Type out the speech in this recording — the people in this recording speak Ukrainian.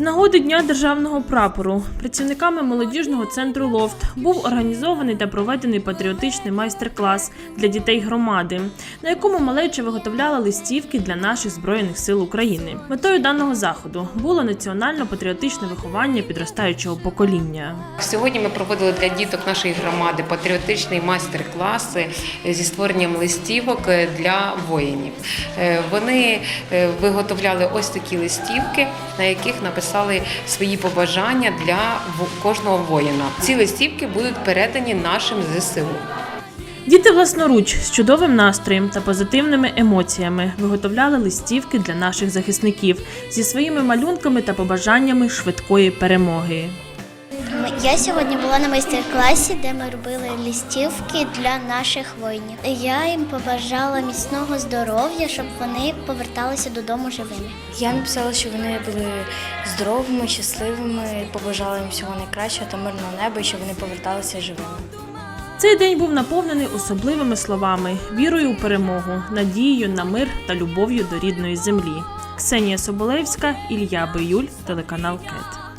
нагоди Дня державного прапору працівниками молодіжного центру Лофт був організований та проведений патріотичний майстер-клас для дітей громади, на якому малеча виготовляла листівки для наших збройних сил України. Метою даного заходу було національно-патріотичне виховання підростаючого покоління. Сьогодні ми проводили для діток нашої громади патріотичний майстер-клас зі створенням листівок для воїнів. Е, Вони е, виготовляли ось такі листівки, на яких написали свої побажання для кожного воїна. Ці листівки будуть передані нашим ЗСУ. Діти власноруч з чудовим настроєм та позитивними емоціями виготовляли листівки для наших захисників зі своїми малюнками та побажаннями швидкої перемоги. Я сьогодні була на майстер-класі, де ми робили листівки для наших воїнів. Я їм побажала міцного здоров'я, щоб вони поверталися додому живими. Я написала, що вони були здоровими, щасливими, побажала їм всього найкращого та мирного неба, і щоб вони поверталися живими. Цей день був наповнений особливими словами, вірою у перемогу, надією на мир та любов'ю до рідної землі. Ксенія Соболевська, Ілля Биюль, телеканал КЕТ.